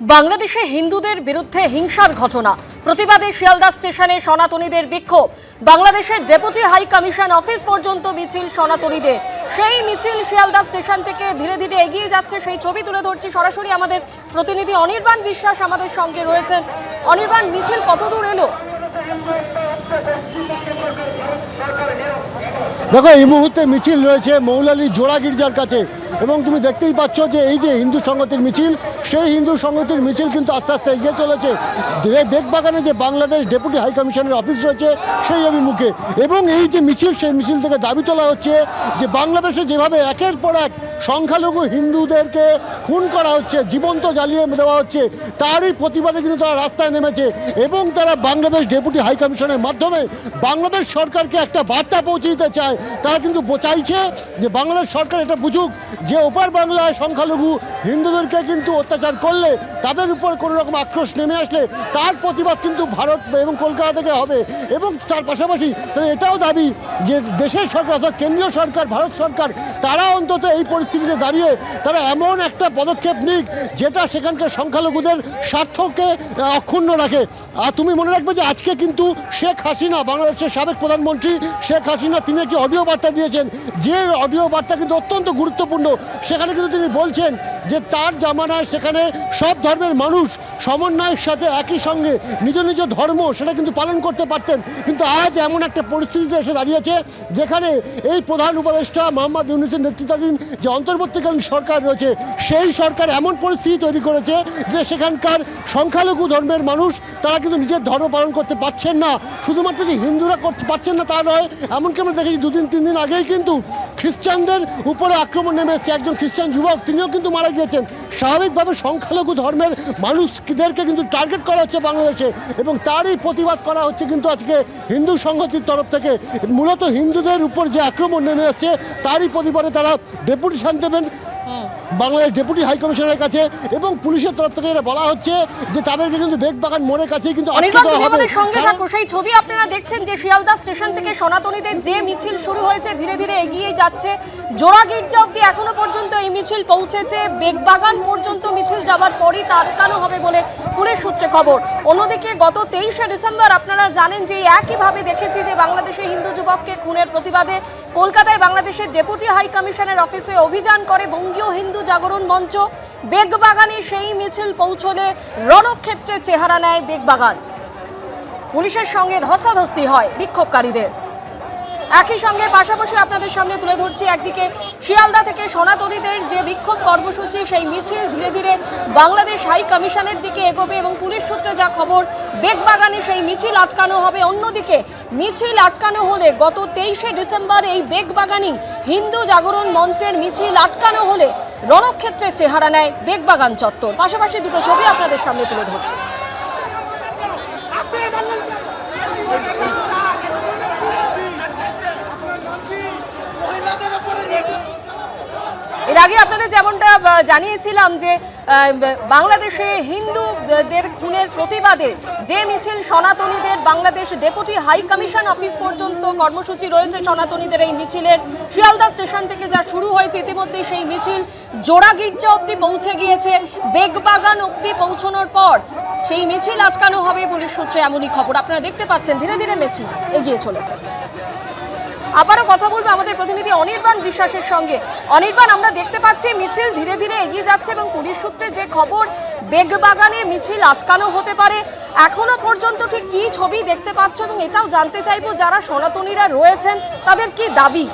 বাংলাদেশে হিন্দুদের বিরুদ্ধে হিংসার ঘটনা। প্রতিবাদে শিয়ালদা স্টেশনে সনাতনীদের বিক্ষোভ। বাংলাদেশের ডেপুটি হাই কমিশন অফিস পর্যন্ত মিছিল সনাতনীদের। সেই মিছিল শিয়ালদা স্টেশন থেকে ধীরে ধীরে এগিয়ে যাচ্ছে। সেই ছবি তুলে ধরছি সরাসরি আমাদের প্রতিনিধি অনির্বাণ বিশ্বাস আমাদের সঙ্গে রয়েছেন। অনির্বাণ, মিছিল কত দূর এলো? দেখো, এই মুহূর্তে মিছিল রয়েছে মৌলালি জোড়া গির্জার কাছে। এবং তুমি দেখতেই পাচ্ছ যে এই যে হিন্দু সংগতির মিছিল, সেই হিন্দু সংগতির মিছিল কিন্তু আস্তে আস্তে এগিয়ে চলেছে। বেগবাগানে যে বাংলাদেশ ডেপুটি হাই কমিশনের অফিস রয়েছে, সেই অভিমুখে। এবং এই যে মিছিল, সেই মিছিল থেকে দাবি তোলা হচ্ছে যে বাংলাদেশে যেভাবে একের পর এক সংখ্যালঘু হিন্দুদেরকে খুন করা হচ্ছে, জীবন্ত জ্বালিয়ে দেওয়া হচ্ছে, তারই প্রতিবাদে কিন্তু তারা রাস্তায় নেমেছে। এবং তারা বাংলাদেশ ডেপুটি হাই কমিশনের মাধ্যমে বাংলাদেশ সরকারকে একটা বার্তা পৌঁছে দিতে চায়। তারা কিন্তু চাইছে যে বাংলাদেশ সরকার এটা বুঝুক যে ওপার বাংলায় সংখ্যালঘু হিন্দুদেরকে কিন্তু অত্যাচার করলে, তাদের উপর কোনো রকম আক্রোশ নেমে আসলে তার প্রতিবাদ কিন্তু ভারত এবং কলকাতা থেকে হবে। এবং তার পাশাপাশি তাদের এটাও দাবি যে দেশের সরকার অর্থাৎ কেন্দ্রীয় সরকার, ভারত সরকার, তারা অন্তত এই পরিস্থিতিতে দাঁড়িয়ে তারা এমন একটা পদক্ষেপ নিক যেটা সেখানকার সংখ্যালঘুদের স্বার্থকে অক্ষুণ্ণ রাখে। আর তুমি মনে রাখবে যে আজকে কিন্তু শেখ হাসিনা, বাংলাদেশের সাবেক প্রধানমন্ত্রী শেখ হাসিনা, তিনি একটি অডিও বার্তা দিয়েছেন। যে অডিও বার্তা কিন্তু অত্যন্ত গুরুত্বপূর্ণ। সেখানে কিন্তু তিনি বলছেন যে তার জামানায় সেখানে সব ধর্মের মানুষ সমন্বয়ের সাথে একই সঙ্গে নিজ নিজ ধর্ম সেটা কিন্তু পালন করতে পারতেন। কিন্তু আজ এমন একটা পরিস্থিতিতে এসে দাঁড়িয়েছে যেখানে এই প্রধান উপদেষ্টা মোহাম্মদ ইউনিসের নেতৃত্বাধীন যে অন্তর্বর্তীকালীন সরকার রয়েছে, সেই সরকার এমন পরিস্থিতি তৈরি করেছে যে সেখানকার সংখ্যালঘু ধর্মের মানুষ তারা কিন্তু নিজের ধর্ম পালন করতে পারছেন না। শুধুমাত্র যে হিন্দুরা করতে পারছেন না তা নয়, এমনকি আমরা দেখেছি দুদিন, তিন দিন আগেই কিন্তু খ্রিস্টানদের উপরে আক্রমণ নেমে এসেছে। একজন খ্রিস্টান যুবক, তিনিও কিন্তু মারা গিয়েছেন। স্বাভাবিকভাবে সংখ্যালঘু ধর্মের মানুষদেরকে কিন্তু টার্গেট করা হচ্ছে বাংলাদেশে এবং তারই প্রতিবাদ করা হচ্ছে কিন্তু আজকে হিন্দু সংহতির তরফ থেকে। মূলত হিন্দুদের উপর যে আক্রমণ নেমে আসছে তারই প্রতিবাদে তারা ডেপুটেশন দেবেন। বাংলাদেশ ডেপুটি হাই কমিশনের কাছে এবং পুলিশের তরফ থেকে এটা বলা হচ্ছে যে তাদেরকে কিন্তু বেগবাগান মোড়ের কাছেই কিন্তু আমাদের সঙ্গে থাকো। সেই ছবি আপনারা দেখছেন যে শিয়ালদা স্টেশন থেকে সনাতনীদের যে মিছিল শুরু হয়েছে ধীরে ধীরে এগিয়ে যাচ্ছে। জোড়া গির্জা অব্দি এখনও পর্যন্ত এই মিছিল পৌঁছেছে। বেগবাগান পর্যন্ত মিছিল যাবার পরই তা আটকানো হবে বলে পুলিশ সূত্রে খবর। অন্যদিকে গত তেইশে ডিসেম্বর আপনারা জানেন যে একইভাবে দেখেছি যে বাংলাদেশে হিন্দু যুবককে খুনের প্রতিবাদে কলকাতায় বাংলাদেশের ডেপুটি হাই কমিশনের অফিসে অভিযান করে বঙ্গীয় হিন্দু জাগরণ মঞ্চ, বেগবাগানে সেই মিছিল পৌঁছলে রণক্ষেত্রের চেহারা নেয় বেগবাগান। পুলিশের সঙ্গে ধস্তাধস্তি হয় বিক্ষোভকারীদের। একই সঙ্গে পাশাপাশি আপনাদের সামনে তুলে ধরছি একদিকে শিয়ালদা থেকে সনাতনীদের যে বিক্ষোভ কর্মসূচি, সেই মিছিল ধীরে ধীরে বাংলাদেশ হাই কমিশনের দিকে এগোবে এবং পুলিশ সূত্রে যা খবর, বেগবাগানে সেই মিছিল আটকানো হবে। অন্যদিকে মিছিল আটকানো হলে গত তেইশে ডিসেম্বর এই বেগবাগানি হিন্দু জাগরণ মঞ্চের মিছিল আটকানো হলে রণক্ষেত্রের চেহারা নেয় বেগবাগান চত্বর। পাশাপাশি দুটো ছবি আপনাদের সামনে তুলে ধরছি। এর আগে আপনাদের যেমনটা জানিয়েছিলাম যে বাংলাদেশে হিন্দুদের খুনের প্রতিবাদে যে মিছিল সনাতনীদের Bangladesh deputy high commission office পর্যন্ত কর্মসূচি রয়েছে সনাতনীদের এই মিছিলের। শিয়ালদা স্টেশন থেকে যা শুরু হয়েছে, ইতিমধ্যেই সেই মিছিল জোড়া গির্জা অব্দি পৌঁছে গিয়েছে। বেগবাগান অব্দি পৌঁছানোর পর সেই মিছিল আটকানো হবে, পুলিশ সূত্রে এমনই খবর। আপনারা দেখতে পাচ্ছেন, ধীরে ধীরে মিছিল এগিয়ে চলেছে। আবারও কথা বলব আমাদের প্রতিনিধি অনির্বাণ বিশ্বাসের সঙ্গে। অনির্বাণ, আমরা দেখতে পাচ্ছি মিছিল ধীরে ধীরে এগিয়ে যাচ্ছে এবং পুলিশ সূত্রে যে খবর, বেগবাগানে মিছিল আটকানো হতে পারে। এখনও পর্যন্ত ঠিক কি ছবি দেখতে পাচ্ছ এবং এটাও জানতে চাইব যারা সনাতনীরা রয়েছেন, তাদের কি দাবি?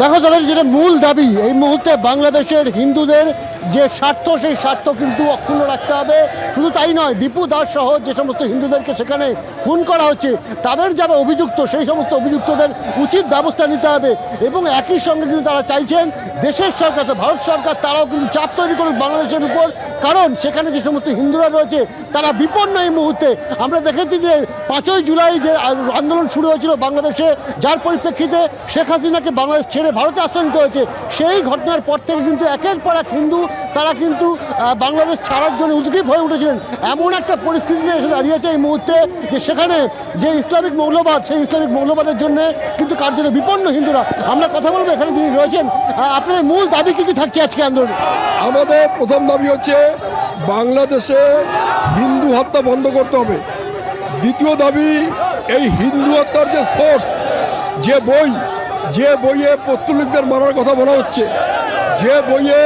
দেখো তাদের যেটা মূল দাবি, এই মুহূর্তে বাংলাদেশের হিন্দুদের যে স্বার্থ, সেই স্বার্থ কিন্তু অক্ষুণ্ণ রাখতে হবে। শুধু তাই নয়, দীপু দাস সহ যে সমস্ত হিন্দুদেরকে সেখানে খুন করা হচ্ছে, তাদের যারা অভিযুক্ত, সেই সমস্ত অভিযুক্তদের উচিত ব্যবস্থা নিতে হবে। এবং একই সঙ্গে কিন্তু তারা চাইছেন, দেশের সরকার ভারত সরকার, তারাও কিন্তু চাপ তৈরি করুক বাংলাদেশের উপর। কারণ সেখানে যে সমস্ত হিন্দুরা রয়েছে, তারা বিপন্ন এই মুহূর্তে। আমরা দেখেছি যে পাঁচই জুলাই যে আন্দোলন শুরু হয়েছিল বাংলাদেশে, যার পরিপ্রেক্ষিতে শেখ হাসিনাকে বাংলাদেশ ছেড়ে ভারতে আশ্রয় নিতে হয়েছে। সেই ঘটনার পর থেকে কিন্তু একের পর এক হিন্দু তারা কিন্তু বাংলাদেশ ছাড়ার জন্য উদ্গ্রীব হয়ে উঠেছিলেন। এমন একটা পরিস্থিতিতে এসে দাঁড়িয়েছে এই মুহূর্তে যে সেখানে যে ইসলামিক মৌলবাদ, সেই ইসলামিক মৌলবাদের জন্য কিন্তু কার্যত বিপন্ন হিন্দুরা। আমরা কথা বলব এখানে যিনি রয়েছেন। আপনাদের মূল দাবি কি কি থাকছে আজকে আন্দোলন? আমাদের প্রথম দাবি হচ্ছে বাংলাদেশে হিন্দু হত্যা বন্ধ করতে হবে। দ্বিতীয় দাবি, এই হিন্দু হত্যার যে সোর্স, যে বই, যে বইয়ে পত্তলিকদের মারার কথা বলা হচ্ছে যে বইয়ে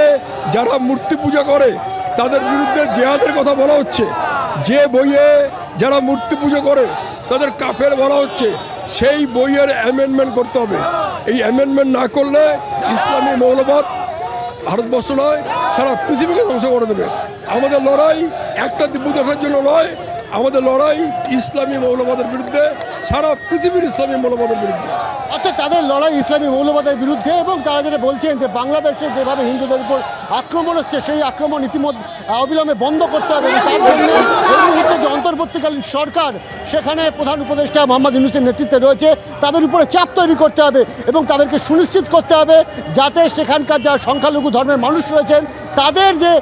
যারা মূর্তি পূজা করে, তাদের বিরুদ্ধে জেহাদের কথা বলা হচ্ছে। যে বইয়ে যারা মূর্তি পুজো করে, তাদের কাফের বলা হচ্ছে। সেই বইয়ের অ্যামেন্ডমেন্ট করতে হবে। এই অ্যামেন্ডমেন্ট না করলে ইসলামী মৌলবাদ ভারতবর্ষ নয়, সারা পৃথিবীকে ধ্বংস করে দেবে। আমাদের লড়াই একটা দিব্যদেশের জন্য নয়, আমাদের লড়াই ইসলামী মৌলবাদের বিরুদ্ধে সারা পৃথিবীর ইসলামী মৌলবাদের বিরুদ্ধে। অর্থাৎ তাদের লড়াই ইসলামী মৌলবাদের বিরুদ্ধে এবং তারা যেটা বলছেন যে বাংলাদেশে যেভাবে হিন্দুদের উপর আক্রমণ হচ্ছে, সেই আক্রমণ ইতিমধ্যে অবিলম্বে বন্ধ করতে হবে। তার জন্য এই মুহূর্তে যে অন্তর্বর্তীকালীন সরকার, সেখানে প্রধান উপদেষ্টা মোহাম্মদ ইউনুসের নেতৃত্বে রয়েছে, তাদের উপরে চাপ তৈরি করতে হবে এবং তাদেরকে সুনিশ্চিত করতে হবে যাতে সেখানকার যারা সংখ্যালঘু ধর্মের মানুষ রয়েছেন তাদের যে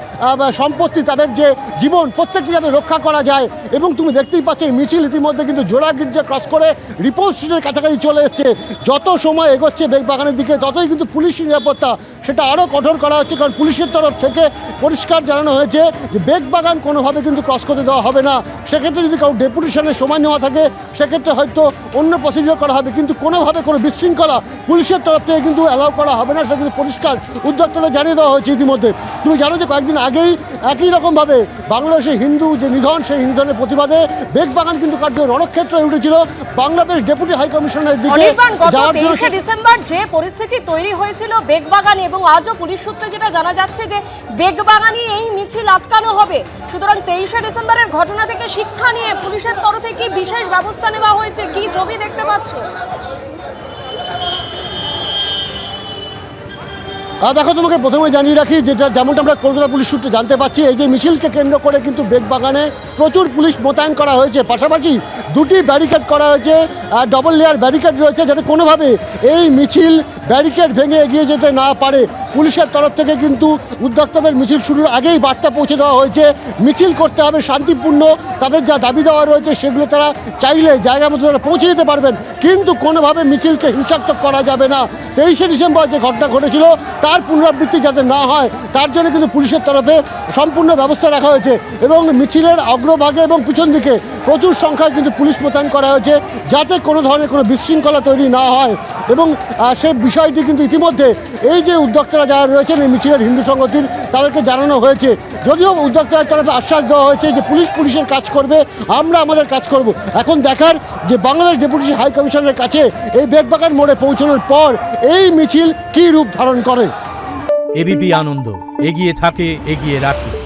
সম্পত্তি, তাদের যে জীবন, প্রত্যেকটি যাতে রক্ষা করা যায়। এবং তুমি দেখতেই পাচ্ছ, এই মিছিল ইতিমধ্যে কিন্তু জোড়া গির্জা ক্রস করে রিপোর্ট স্ট্রিটের কাছাকাছি চলে এসছে। যত সময় এগোচ্ছে বেগবাগানের দিকে, ততই কিন্তু পুলিশ নিরাপত্তা। সেটা আরও কঠোর করা হচ্ছে কারণ পুলিশের তরফ থেকে পরিষ্কার জানানো হয়েছে যে বেগবাগান কোনোভাবে কিন্তু ক্রস করতে দেওয়া হবে না। সেক্ষেত্রে যদি কারও ডেপুটেশনের সময় নেওয়া থাকে সেক্ষেত্রে হয়তো অন্য প্রসিডিওর করা হবে কিন্তু কোনোভাবে কোনো বিশৃঙ্খলা পুলিশের তরফ থেকে কিন্তু অ্যালাউ করা হবে না। সেটা কিন্তু পরিষ্কার উদ্যোক্তাদের জানিয়ে দেওয়া হয়েছে ইতিমধ্যে। তুমি জানো যে কয়েকদিন আগেই একই রকমভাবে বাংলাদেশে হিন্দু যে নিধন সেই নিধনের প্রতিবাদে বেগবাগান কিন্তু কার্য রণক্ষেত্র হয়ে উঠেছিল। বাংলাদেশ ডেপুটি হাইকমিশনের দিকে ডিসেম্বর যে পরিস্থিতি তৈরি হয়েছিল বেগবাগানে এবং আজও পুলিশ সূত্রে যেটা জানা যাচ্ছে যে বেগবাগানি এই মিছিল আটকানো হবে। সুতরাং তেইশে ডিসেম্বরের ঘটনা থেকে শিক্ষা নিয়ে পুলিশের তরফে কি বিশেষ ব্যবস্থা নেওয়া হয়েছে? কি ছবি দেখতে পাচ্ছ? দেখো তোমাকে প্রথমে জানিয়ে রাখি যেটা যেমনটা আমরা কলকাতা পুলিশ সূত্রে জানতে পারছি এই যে মিছিলকে কেন্দ্র করে কিন্তু বেগবাগানে প্রচুর পুলিশ মোতায়েন করা হয়েছে। পাশাপাশি দুটি ব্যারিকেড করা হয়েছে ডবল লেয়ার ব্যারিকেড রয়েছে যাতে কোনোভাবে এই মিছিল ব্যারিকেড ভেঙে এগিয়ে যেতে না পারে। পুলিশের তরফ থেকে কিন্তু উদ্যোক্তাদের মিছিল শুরুর আগেই বার্তা পৌঁছে দেওয়া হয়েছে। মিছিল করতে হবে, শান্তিপূর্ণ তাদের যা দাবি দেওয়া রয়েছে সেগুলো তারা চাইলে জায়গা মতো তারা পৌঁছে দিতে পারবেন। কিন্তু কোনোভাবে মিছিলকে হিংসাত্মক করা যাবে না। তেইশে ডিসেম্বর যে ঘটনা ঘটেছিল, তার পুনরাবৃত্তি যাতে না হয়, তার জন্য কিন্তু পুলিশের তরফে সম্পূর্ণ ব্যবস্থা রাখা হয়েছে এবং মিছিলের অগ্রভাগে এবং পিছন দিকে প্রচুর সংখ্যায় কিন্তু পুলিশ মোতায়েন করা হয়েছে যাতে কোনো ধরনের কোনো বিশৃঙ্খলা তৈরি না হয়। এবং সেই বিষয়টি কিন্তু ইতিমধ্যে এই যে উদ্যোক্তারা যারা রয়েছেন এই মিছিলের হিন্দু সংগতির, তাদেরকে জানানো হয়েছে। যদিও উদ্যোক্তাদের তরফে আশ্বাস দেওয়া হয়েছে যে পুলিশ পুলিশের কাজ করবে, আমরা আমাদের কাজ করব। এখন দেখার যে বাংলাদেশ ডেপুটি হাই কমিশনের কাছে এই বেগবাগান মোড়ে পৌঁছানোর পর এই মিছিল কি রূপ ধারণ করে? এবিপি আনন্দ, এগিয়ে থাকে, এগিয়ে রাখে।